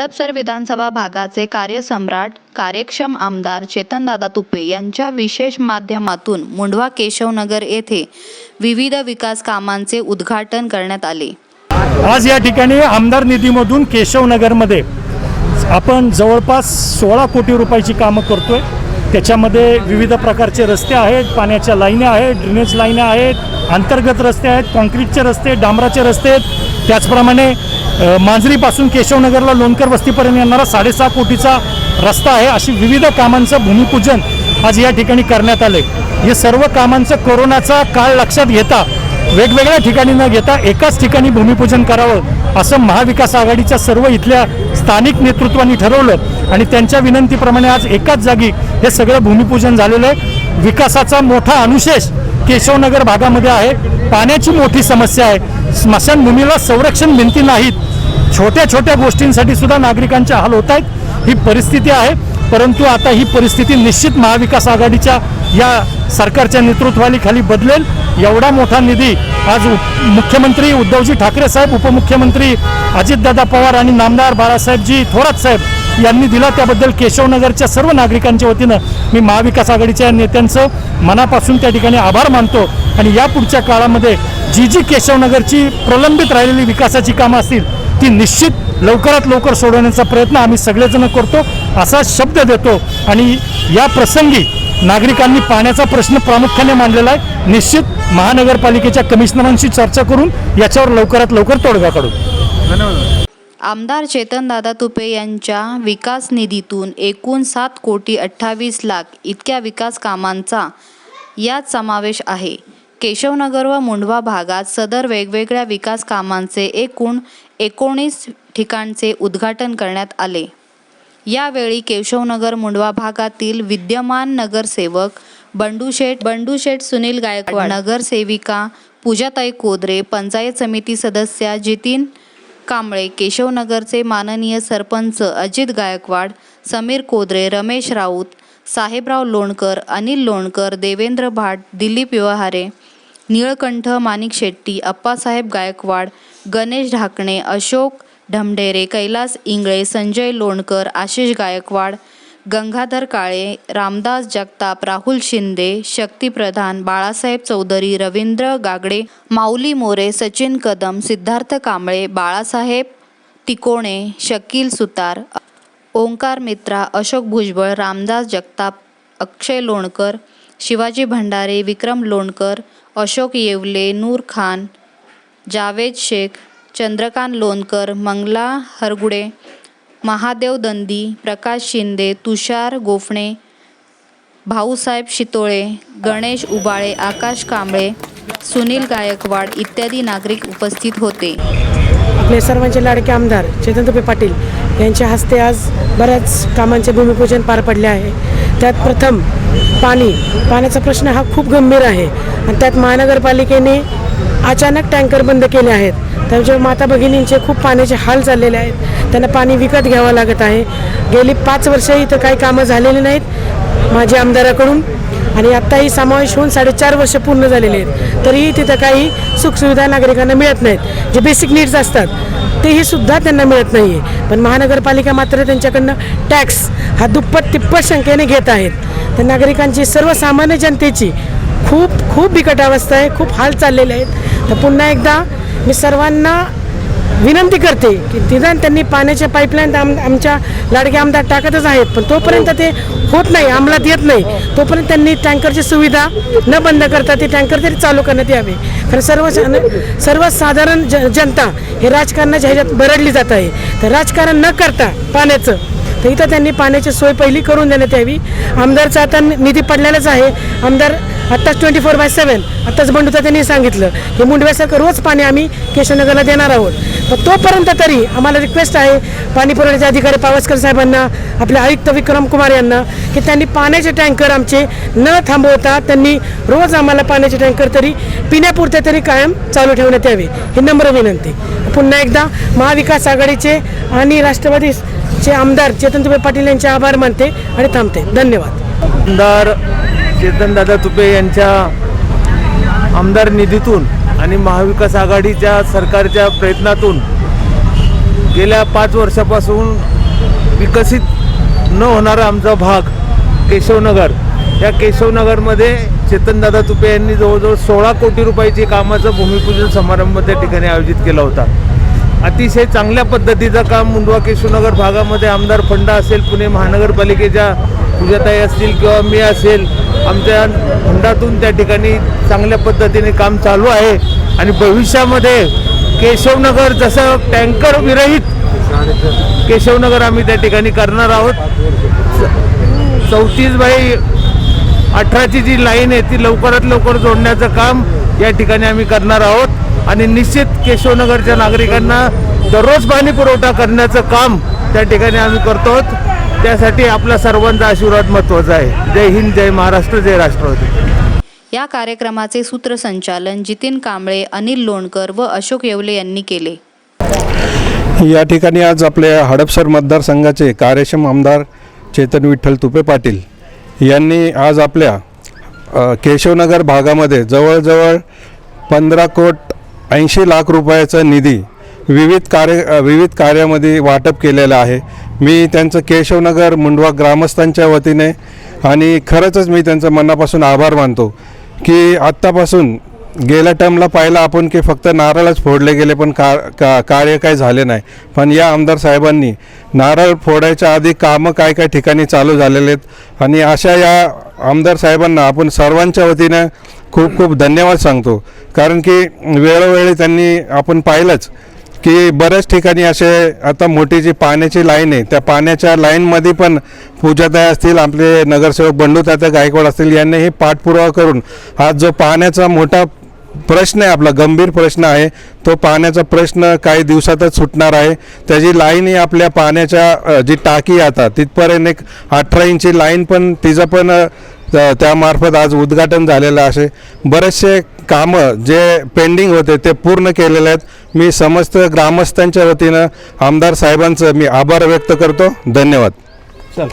हडपसर विधानसभा भागाचे कार्यसम्राट कार्यक्षम आमदार चेतनदादा तुपे यांच्या विशेष माध्यमातून मुंढवा केशवनगर येथे विविध विकास कामांचे उद्घाटन करण्यात आले. आज या ठिकाणी आमदार निधीमधून केशवनगरमध्ये आपण जवळपास सोळा कोटी रुपयाची कामं करतोय. त्याच्यामध्ये विविध प्रकारचे रस्ते आहेत पाण्याच्या लाईनी आहेत ड्रेनेज लाईन्या आहेत अंतर्गत रस्ते आहेत कॉन्क्रीटचे रस्ते डांबराचे रस्ते आहेत. त्याचप्रमाणे मांजरीपासून केशवनगरला लोणकर वस्तीपर्यंत येणारा साडेसहा कोटीचा रस्ता आहे. अशी विविध कामांचं भूमिपूजन आज या ठिकाणी करण्यात आलं हे सर्व कामांचं कोरोनाचा काळ लक्षात घेता वेगवेगळ्या ठिकाणी न घेता एकाच ठिकाणी भूमिपूजन करावं असं महाविकास आघाडीच्या सर्व इथल्या स्थानिक नेतृत्वांनी ठरवलं आणि त्यांच्या विनंतीप्रमाणे आज एकाच जागी हे सगळं भूमिपूजन झालेलं आहे. विकासाचा मोठा अनुशेष केशवनगर भागामध्ये आहे. पाण्याची मोठी समस्या आहे. स्मशानभूमीला संरक्षण भिंती नाहीत. छोट्या छोट्या गोष्टींसाठी सुद्धा नागरिकांचे हाल होत आहेत. ही परिस्थिती आहे. परंतु आता ही परिस्थिती निश्चित महाविकास आघाडीच्या या सरकारच्या नेतृत्वालीखाली बदलेल. एवढा मोठा निधी आज मुख्यमंत्री उद्धवजी ठाकरे साहेब उपमुख्यमंत्री अजितदादा पवार आणि नामदार बाळासाहेबजी थोरात साहेब यांनी दिला. त्याबद्दल केशवनगरच्या सर्व नागरिकांच्या वतीनं मी महाविकास आघाडीच्या नेत्यांचं मनापासून त्या ठिकाणी आभार मानतो. आणि या पुढच्या काळामध्ये जी जी केशवनगरची प्रलंबित राहिलेली विकासाची कामं असतील ती निश्चित लवकरात लवकर सोडवण्याचा प्रयत्न आम्ही सगळेजण करतो असा शब्द देतो. आणि या प्रसंगी नागरिकांनी पाण्याचा प्रश्न प्रामुख्याने मांडलेला आहे. निश्चित महानगरपालिकेच्या कमिशनरांशी चर्चा करून याच्यावर लवकरात लवकर तोडगा काढू. आमदार चेतनदादा तुपे यांच्या विकास निधीतून एकूण सात कोटी अठ्ठावीस लाख इतक्या विकास कामांचा यात समावेश आहे. केशवनगर व मुंढवा भागात सदर वेगवेगळ्या विकास कामांचे एकूण एकोणीस ठिकाणचे उद्घाटन करण्यात आले. यावेळी केशवनगर मुंडवा भागातील विद्यमान नगरसेवक बंडूशेठ बंडूशेठ सुनील गायकवाड नगरसेविका पूजाताई कोदरे पंचायत समिती सदस्या जितीन कांबळे केशवनगरचे माननीय सरपंच अजित गायकवाड समीर कोदरे रमेश राऊत साहेबराव लोणकर अनिल लोणकर देवेंद्र भाट दिलीप व्यवहारे निळकंठ माणिक शेट्टी अप्पासाहेब गायकवाड गणेश ढाकणे अशोक ढमढेरे कैलास इंगळे संजय लोणकर आशिष गायकवाड गंगाधर काळे रामदास जगताप राहुल शिंदे शक्ती प्रधान बाळासाहेब चौधरी रवींद्र गागडे माऊली मोरे सचिन कदम सिद्धार्थ कांबळे बाळासाहेब तिकोणे शकील सुतार ओंकार मित्रा अशोक भुजबळ रामदास जगताप अक्षय लोणकर शिवाजी भंडारे विक्रम लोणकर अशोक येवले नूर खान जावेद शेख चंद्रकांत लोणकर मंगला हरगुडे महादेव दंदी प्रकाश शिंदे तुषार गोफणे भाऊसाहेब शितोळे गणेश उबाळे आकाश कांबळे सुनील गायकवाड इत्यादी नागरिक उपस्थित होते. आपले सर्वांचे लाडके आमदार चेतनतुपे पाटील यांच्या हस्ते आज बऱ्याच कामांचे भूमिपूजन पार पडले आहे. त्यात प्रथम पाणी. पाण्याचा प्रश्न हा खूप गंभीर आहे. आणि त्यात महानगरपालिकेने अचानक टँकर बंद केले आहेत. त्यामुळे माता भगिनींचे खूप पाण्याचे हाल चाललेले आहेत त्यांना पाणी विकत घ्यावं लागत आहे. गेली पाच वर्ष इथं काही कामं झालेली नाहीत माझ्या आमदाराकडून. आणि आत्ताही समावेश होऊन साडेचार वर्ष पूर्ण झालेले आहेत. तरीही तिथं काही सुखसुविधा नागरिकांना मिळत नाहीत. जे बेसिक नीड्स असतात तेही सुद्धा त्यांना मिळत नाही आहे पण महानगरपालिका मात्र त्यांच्याकडनं टॅक्स हा दुप्पट तिप्पट संख्येने घेत आहेत. तर नागरिकांची सर्वसामान्य जनतेची खूप खूप बिकट अवस्था आहे खूप हाल चाललेले आहेत. तर पुन्हा एकदा मी सर्वांना विनंती करते की निदान त्यांनी पाण्याच्या पाईपलाईन आम आमच्या लाडके आमदार टाकतच आहेत पण तोपर्यंत ते होत नाही अंमलात येत नाही. तोपर्यंत त्यांनी टँकरची सुविधा न बंद करता ते टँकर तरी चालू करण्यात यावे. कारण सर्व सर्वसाधारण ज जनता हे राजकारणाच्या ह्याच्यात बरडली जात आहे. तर राजकारण न करता पाण्याचं तर इथं त्यांनी पाण्याची सोय पहिली करून देण्यात यावी. आमदारचा आता निधी पडलेलाच आहे. आमदार आत्ताच ट्वेंटी फोर बाय सेवन आत्ताच बंडूचा त्यांनी सांगितलं की मुंडव्यासारखं रोज पाणी आम्ही केशवनगरला देणार आहोत. पण तोपर्यंत तरी आम्हाला रिक्वेस्ट आहे पाणी पुरवठ्याचे अधिकारी पावसकर साहेबांना आपले आयुक्त विक्रम कुमार यांना की त्यांनी पाण्याचे टँकर आमचे न थांबवता त्यांनी रोज आम्हाला पाण्याचे टँकर तरी पिण्यापुरते तरी कायम चालू ठेवण्यात यावे. ही नम्र विनंती. पुन्हा एकदा महाविकास आघाडीचे आणि राष्ट्रवादी चे आमदार चेतन तुपे पाटील यांचे आभार मानते आणि थांबते. धन्यवाद. आमदार चेतनदादा तुपे यांच्या आमदार निधीतून आणि महाविकास आघाडीच्या सरकारच्या प्रयत्नातून गेल्या पाच वर्षापासून विकसित न होणारा आमचा भाग केशवनगर. या केशवनगरमध्ये चेतनदादा तुपे यांनी जवळजवळ सोळा कोटी रुपयाची कामाचं भूमिपूजन समारंभ त्या ठिकाणी आयोजित केला होता. अतिशय चांगल्या पद्धतीचं काम मुंडवा केशवनगर भागामध्ये आमदार फंडा असेल पुणे महानगरपालिकेच्या पूजाताई असतील किंवा मी असेल आमच्या फंडातून त्या ठिकाणी चांगल्या पद्धतीने काम चालू आहे. आणि भविष्यामध्ये केशवनगर जसं टँकर विरहित केशवनगर आम्ही त्या ठिकाणी करणार आहोत. चौतीस बाई अठराची जी लाईन आहे ती लवकरात लवकर जोडण्याचं काम या ठिकाणी आम्ही करणार आहोत. आणि निश्चित केशवनगरच्या नागरिकांना दररोज पाणी पुरवठा करण्याचं काम त्या ठिकाणी आम्ही करतो आहोत. त्यासाठी आपला सर्वांचा आशीर्वाद महत्त्वाचा आहे. जय हिंद जय महाराष्ट्र जय राष्ट्रवादी. या कार्यक्रमाचे सूत्रसंचालन जितीन कांबळे अनिल लोणकर व अशोक येवले यांनी केले. या ठिकाणी आज आपल्या हडपसर मतदारसंघाचे कार्यक्षम आमदार चेतन विठ्ठल तुपे पाटील यांनी आज आपल्या केशवनगर भागामध्ये जवळजवळ पंधरा कोट ऐंशी लाख रुपयाचा निधी विविध कार्य विविध कार्यामध्ये वाटप केलेलं आहे. मी त्यांचं केशवनगर मुंडवा ग्रामस्थांच्या वतीने आणि खरंचच मी त्यांचं मनापासून आभार मानतो की आत्तापासून गेल्या टर्मला पाहिलं आपण की फक्त नारळच फोडले गेले पण का, का कार्य काय झाले नाही. पण या आमदार साहेबांनी नारळ फोडायच्या आधी कामं काय काय ठिकाणी चालू झालेले आहेत. आणि अशा या आमदार साहेबांना आपण सर्वांच्या वतीनं खूप खूप धन्यवाद सांगतो. कारण की वेळोवेळी त्यांनी आपण पाहिलंच की बऱ्याच ठिकाणी असे आता मोठी जी पाण्याची लाईन आहे त्या पाण्याच्या लाईनमध्ये पण पूजाताई असतील आपले नगरसेवक बंडू तात्या गायकवाड असतील यांनी हे पाठपुरावा करून हा जो पाण्याचा मोठा प्रश्न आहे आपला गंभीर प्रश्न आहे तो पाण्याचा प्रश्न काही दिवसातच सुटणार आहे. त्याची लाईन ही आपल्या पाण्याच्या जी टाकी आता तिथपर्यंत एक अठरा इंची लाईन पण तिचं पण त्यामार्फत आज उद्घाटन झालेलं असे. बरेचसे कामं जे पेंडिंग होते ते पूर्ण केलेले आहेत. मी समस्त ग्रामस्थांच्या वतीनं आमदार साहेबांचं मी आभार व्यक्त करतो. धन्यवाद. चल.